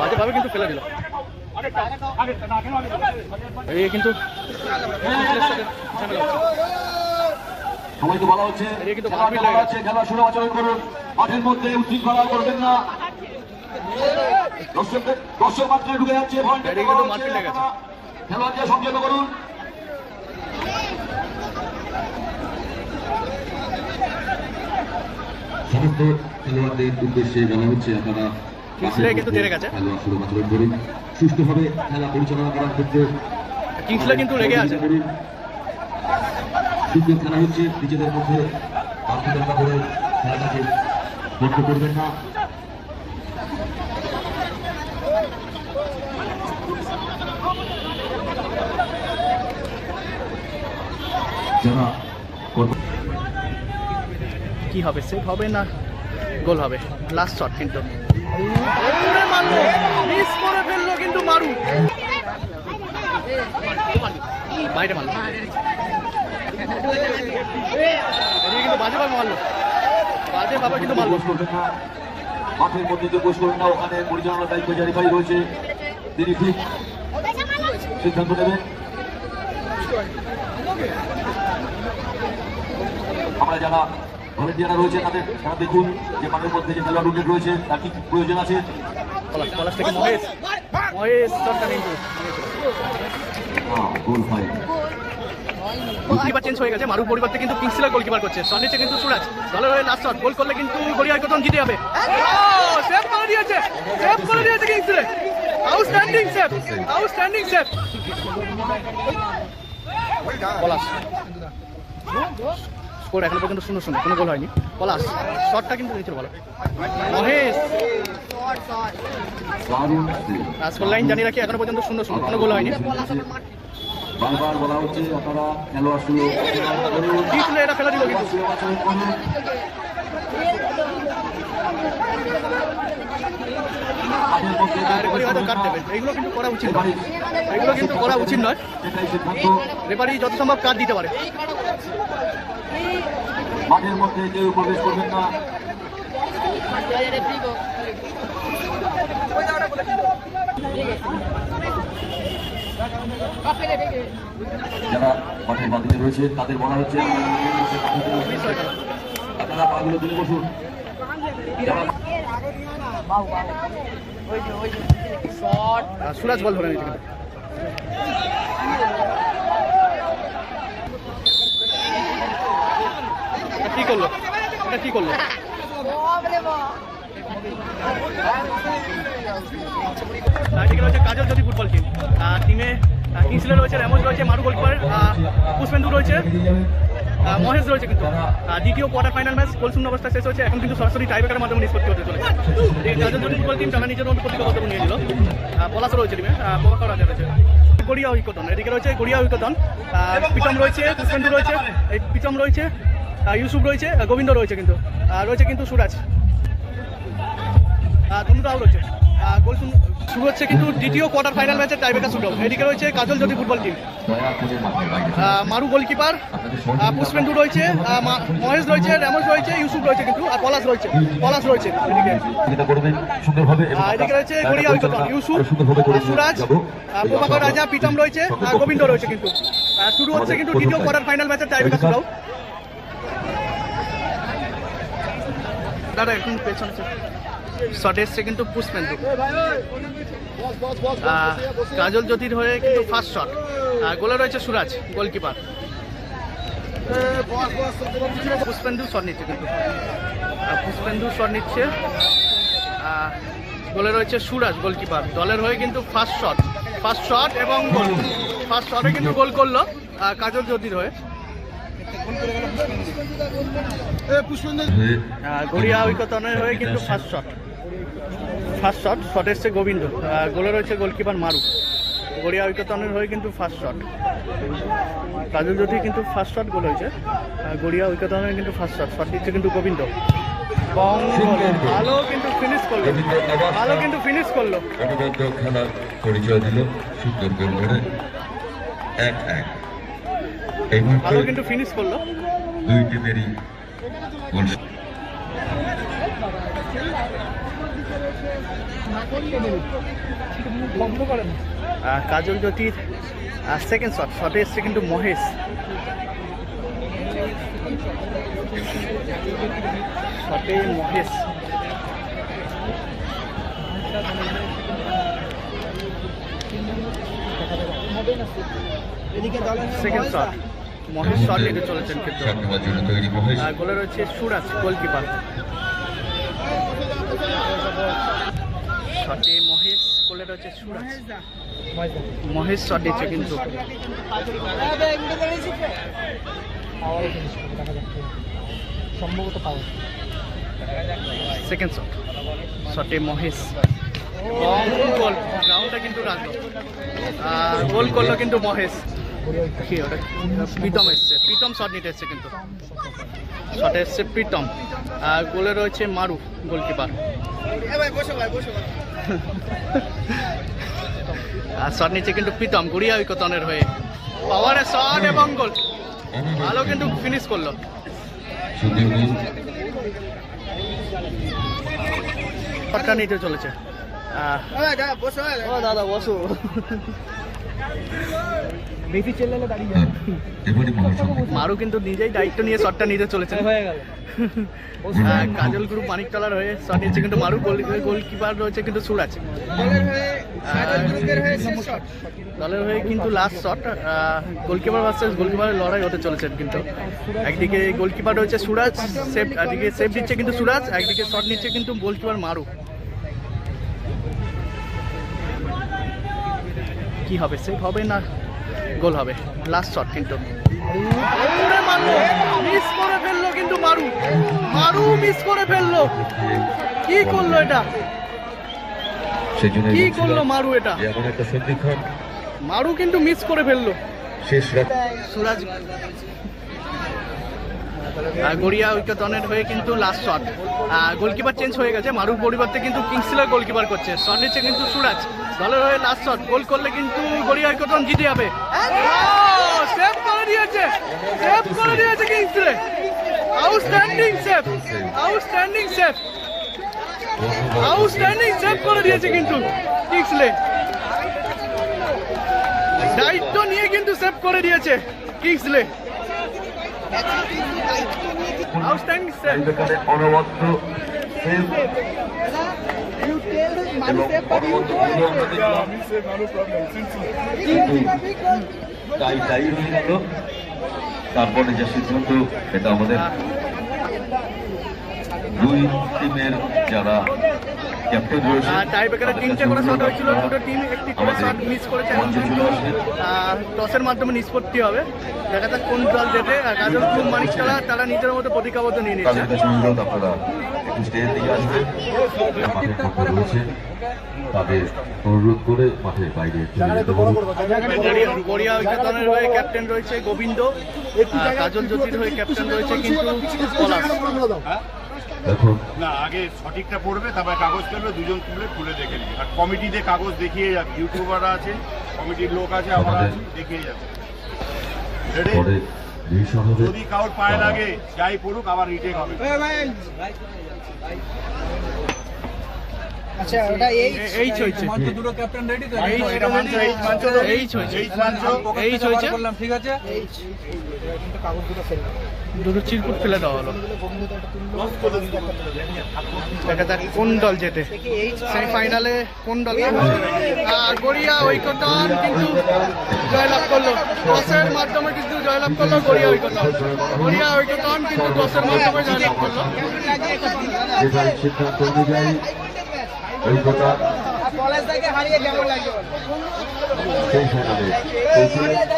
বাজেভাবে কিন্তু ফেলে দিল। এই কিন্তু। সবাইকে বলা হচ্ছে খেলা শুরু আচরণ করুন। মাঠের মধ্যে উশৃঙ্খলা করবেন না। দর্শকদের দর্শক মাত্রায় ঢুকে যাচ্ছে। খেলোয়াড়কে সংযত করুন। সমস্ত খেলোয়াড়দের উদ্দেশ্যে বলা হচ্ছে আপনারা। খেলোয়াড় করুন সুষ্ঠুভাবে খেলা পরিচালনা করার ক্ষেত্রে কিংসলে কিন্তু লেগে আছে। দ্বিতীয় খেলা হচ্ছে নিজেদের মধ্যে বাধ্যতা করে খেলাটাকে বন্ধ করবেন না। যারা কি হবে সেভ হবে না গোল হবে? লাস্ট শট কিন্তু। মারলো! মিস করে ফেলল কিন্তু মারু। বাইরে মারলো। এদিকে কিন্তু বাজেভাবে মারলো। বাজেভাবে কিন্তু মারলো। না মাঠের মধ্যে যে করবেন না ওখানে পরিচালনার দায়িত্ব জারি ভাই রয়েছে। তিনি ঠিক সিদ্ধান্ত নেবেন। আমরা যারা ভলেন্টিয়াররা রয়েছে তাদের তারা দেখুন যে মাঠের মধ্যে যে খেলোয়াড় উইকেট রয়েছে তার কি প্রয়োজন আছে? কিন্তু হ্যাঁ, গোল হয়। গোলকিপার চেঞ্জ হয়ে গেছে মারুর পরিবর্তে কিন্তু কিংসিলার গোলকিপার করছে। কিন্তু সুরাজ দলের হয়ে লাস্ট শট গোল করলে কিন্তু গড়িয়া কতন জিতে যাবে? সেভ করে দিয়েছে সেভ করে দিয়েছে Kingsley outstanding save outstanding save Palash score এখনও পর্যন্ত শূন্য শূন্য কোনো গোল হয়নি। পলাশ শটটা কিন্তু নিয়েছিল ভালো মহেশ! স্কোর লাইন জানিয়ে রাখি এখনও পর্যন্ত শূন্য শূন্য কোনো গোল হয়নি। বারবার বলা হচ্ছে আপনারা খেলোয়াড় শুরু করুন। কিংসিলে এটা দিল কিন্তু। রেফারি হয়তো কাট দেবে। এইগুলো কিন্তু করা উচিত নয়। এগুলো কিন্তু করা উচিত নয়। রেফারি যত সম্ভব কাট দিতে পারে। মাঠের মধ্যে কেউ প্রবেশ করবেন না। যারা মাঠের বাদিকে রয়েছে তাদের বলা হচ্ছে আপনারা পাগুলো তুলে বসুন। সুরাজ বল ধরে নিয়েছে কিন্তু এটা কি করল? এটা কি করল? রয়েছে কাজল জ্যোতি ফুটবল টিম টিমে কিংসলে রয়েছে রেমজ রয়েছে মারু গোলকিপার পুষ্পেন্দু রয়েছে মহেশ রয়েছে কিন্তু। দ্বিতীয় কোয়ার্টার ফাইনাল ম্যাচ গোল অবস্থা শেষ হয়েছে, এখন কিন্তু সরাসরি টাইব্রেকারের মাধ্যমে নিষ্পত্তি হতে চলেছে। কাজল জ্যোতি ফুটবল টিম তারা নিজের প্রতিযোগিতা নিয়ে নিল। পলাশ রয়েছে টিমে প্রভাকর রাজা রয়েছে। গড়িয়া উইকটন এদিকে রয়েছে গড়িয়া উইকটন পিতম রয়েছে, পুষ্পেন্দু রয়েছে, এই পিতম রয়েছে ইউসুফ রয়েছে গোবিন্দ রয়েছে কিন্তু। রয়েছে কিন্তু সুরাজ। ধনুরাও রয়েছে। গোল শুরু হচ্ছে কিন্তু দ্বিতীয় কোয়ার্টার ফাইনাল ম্যাচের টাইব্রেকার হবে। এদিকে রয়েছে কাজল জ্যোতি ফুটবল টিম মারু গোলকিপার পুষ্পেন্দু রয়েছে মহেশ রয়েছে রেমস রয়েছে, ইউসুফ রয়েছে কিন্তু, আর পলাশ রয়েছে। পলাশ রয়েছে এদিকে। রয়েছে গড়িয়া ইউসুফ সুরাজ প্রভাকর রাজা পিতাম রয়েছে গোবিন্দ রয়েছে কিন্তু। শুরু হচ্ছে কিন্তু দ্বিতীয় কোয়ার্টার ফাইনাল ম্যাচের টাইব্রেকার শুরু দাদা, এখন পেছনে শট এসছে কিন্তু পুষ্পেন্দু। কাজল জ্যোতির হয়ে কিন্তু ফার্স্ট শট আর গোলে রয়েছে সুরাজ গোলকিপার পুষ্পেন্দু শট নিচ্ছে কিন্তু। পুষ্পেন্দু শট নিচ্ছে। গোলে রয়েছে সুরাজ গোলকিপার দলের হয়ে কিন্তু ফার্স্ট শট ফার্স্ট শট এবং গোল ফার্স্ট শটে কিন্তু গোল করল কাজল জ্যোতির হয়ে। গড়িয়া উইকতনের হয়ে কিন্তু first shot first shot shot এসছে গোবিন্দ। গোলে রয়েছে গোলকিপার মারু। গড়িয়া উইকতনের হয়ে কিন্তু ফার্স্ট শট কাজল জ্যোতি কিন্তু ফার্স্ট শট গোল হয়েছে গড়িয়া উইকতনের কিন্তু ফার্স্ট শট শট দিচ্ছে কিন্তু গোবিন্দ। ভালো কিন্তু ফিনিশ করল। ভালো কিন্তু ফিনিশ করল। খেলার পরিচয় দিল। সুন্দর গোল করে এক এক। এই ভালো মুহূর্তে কিন্তু ফিনিশ করল। দুই টিমেরই গোল কাজল জ্যোতির সেকেন্ড শট শটে এসছে কিন্তু মহেশ। শটে Mahesh. Second shot Mahesh shot নিতে চলেছেন কিন্তু। আর গোলে রয়েছে সুরাজ গোলকিপার। শটে মহেশ গোলে রয়েছে সুরাজ। মহেশ শট দিচ্ছে কিন্তু। সম্ভবত পাবো সেকেন্ড শট। শটে মহেশ। গোল। গ্রাউন্ডটা কিন্তু রাখল আর গোল করল কিন্তু মহেশ। কি ওটা? প্রীতম এসছে। প্রীতম শট নিতে এসছে কিন্তু। শটে এসছে প্রীতম। আর গোলে রয়েছে মারু গোলকিপার আর শট নিচ্ছে কিন্তু প্রীতম গুড়িয়া উইকতনের হয়ে। পাওয়ারে শট এবং গোল ভালো কিন্তু ফিনিশ করল। শটটা নিতে চলেছে। দাদা বসো। বেশি চেল্লালে দাঁড়িয়ে হ্যাঁ, এবারে মহাসংঘ মারু কিন্তু নিজেই দায়িত্ব নিয়ে শটটা নিতে চলেছে। হয়ে গেল। আহ, কাজল গ্রুপ মানিকতলার হয়ে শট নিচ্ছে কিন্তু মারু গোল গোলকিপার রয়েছে কিন্তু সুরাজ দলের হয়ে কিন্তু লাস্ট শট গোলকিপার ভার্সেস গোলকিপারের লড়াই হতে চলেছে কিন্তু। একদিকে গোলকিপার রয়েছে সুরাজ সেভ একদিকে সেভ দিচ্ছে কিন্তু সুরাজ একদিকে শট নিচ্ছে কিন্তু গোলকিপার মারু। কি হবে? সেভ হবে না গোল হবে? লাস্ট শট কিন্তু। মিস করে ফেলল কিন্তু মারু। মারু মিস করে ফেলল। কি করল এটা? কি করল মারু এটা? মারু কিন্তু মিস করে ফেলল। শেষ সুরাজ গড়িয়া উইকেটনের হয়ে কিন্তু লাস্ট শট গোলকিপার চেঞ্জ হয়ে গেছে। মারুর পরিবর্তে কিন্তু কিংসিলার গোলকিপার করছে। শট নিচ্ছে কিন্তু সুরাজ। দলের হয়ে লাস্ট শট গোল করলে কিন্তু গড়িয়া উইকেটন জিতে যাবে। সেভ করে দিয়েছে। সেভ করে দিয়েছে Kingsley. Outstanding save outstanding save outstanding save করে দিয়েছে কিন্তু কিংসলে। দায়িত্ব নিয়ে কিন্তু সেভ করে দিয়েছে কিংসলে। অনবদ্য তাই তাই রয়ে গেল তারপরে যে সিদ্ধান্ত এটা আমাদের দুই টিমের যারা ক্যাপ্টেন রয়েছে টাই ব্রেকারে তিনটে করে শট হয়েছিল দুটো টিম একটি করে শট মিস করেছে টসের মাধ্যমে নিষ্পত্তি হবে। দেখা যাক কোন দল জেতে আর গাজল গ্রুপ মানিকতলা তারা নিজের মতো প্রতিজ্ঞাবদ্ধ নিয়ে নিচ্ছে তাদের অনুরোধ আপনারা একটু স্টেজের দিকে আসবেন। মাঠের মধ্যে রয়েছে। তাদের অনুরোধ করে মাঠের বাইরে গড়িয়া উইকেটনের হয়ে ক্যাপ্টেন রয়েছে গোবিন্দ কাজল জ্যোতির হয়ে ক্যাপ্টেন রয়েছে কিন্তু পলাশ। এখন না আগে সঠিকটা পড়বে তারপরে কাগজ ফেলবে দুজন তুলে খুলে দেখে নিবে। আর কমিটিতে কাগজ দেখিয়ে যাবে। ইউটিউবাররা আছে কমিটির লোক আছে আমরা আছি দেখিয়ে যাবে। যদি কারোর পায়ে লাগে যাই পড়ুক আবার রিটেক হবে। আচ্ছা ওটা এই এইচ হয়েছে দুটো ক্যাপ্টেন রেডি তো? এইচ এটা মানছো, এইচ মানছো এইচ হয়েছে এইচ মানছো? এইচ হয়েছে করলাম ঠিক আছে? কিন্তু কাগজ দুটো ফেললাম দুটো চিরকুট ফেলে দেওয়া হলো দেখা যাক কোন দল জেতে। সেমিফাইনালে কোন দল আর গড়িয়া ঐকতন কিন্তু জয়লাভ করল। টসের মাধ্যমে কিন্তু জয়লাভ করল গড়িয়া ঐকতন গড়িয়া ঐকতন কিন্তু টসের মাধ্যমে জয়লাভ করল। হারিয়ে কেমন সেই পৌঁছে